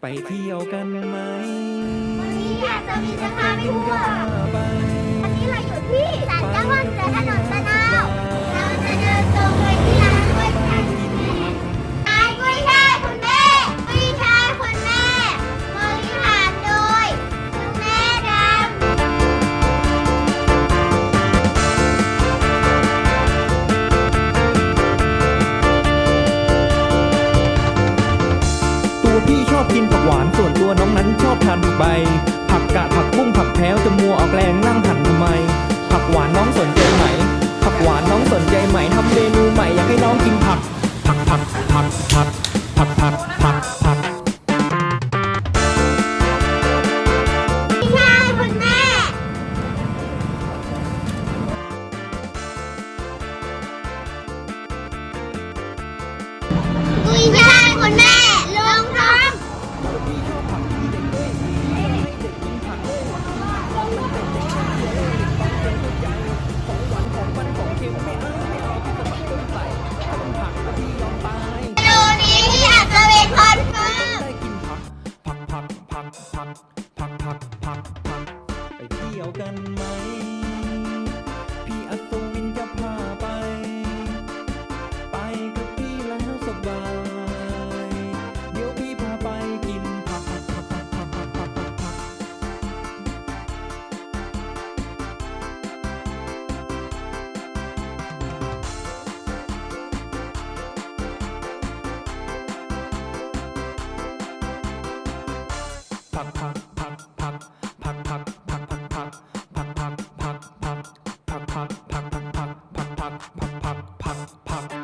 ไปเที่ยวกันไหมวันนี้อยากจะมีจะพาไปทั่วไกินผักหวานส่วนตัวน้องนั้นชอบทานผักใบ ผักกะผักบุ้งผักแพ้วจะมัวออกแรงนั่งหันทำไม ผักหวานน้องสนใจไหม ผักหวานน้องสนใจไหมทำเมนูใหม่อยากให้น้องกินผัก ผักผักผักผักผักผักผัก กันไหม พี่อัศวินจะพาไป ไปกับพี่แล้วสบาย เดี๋ยวพี่พาไปกินผักผักผักผักผักผักผักผักผักผักผัก pop, pop, pop, pop.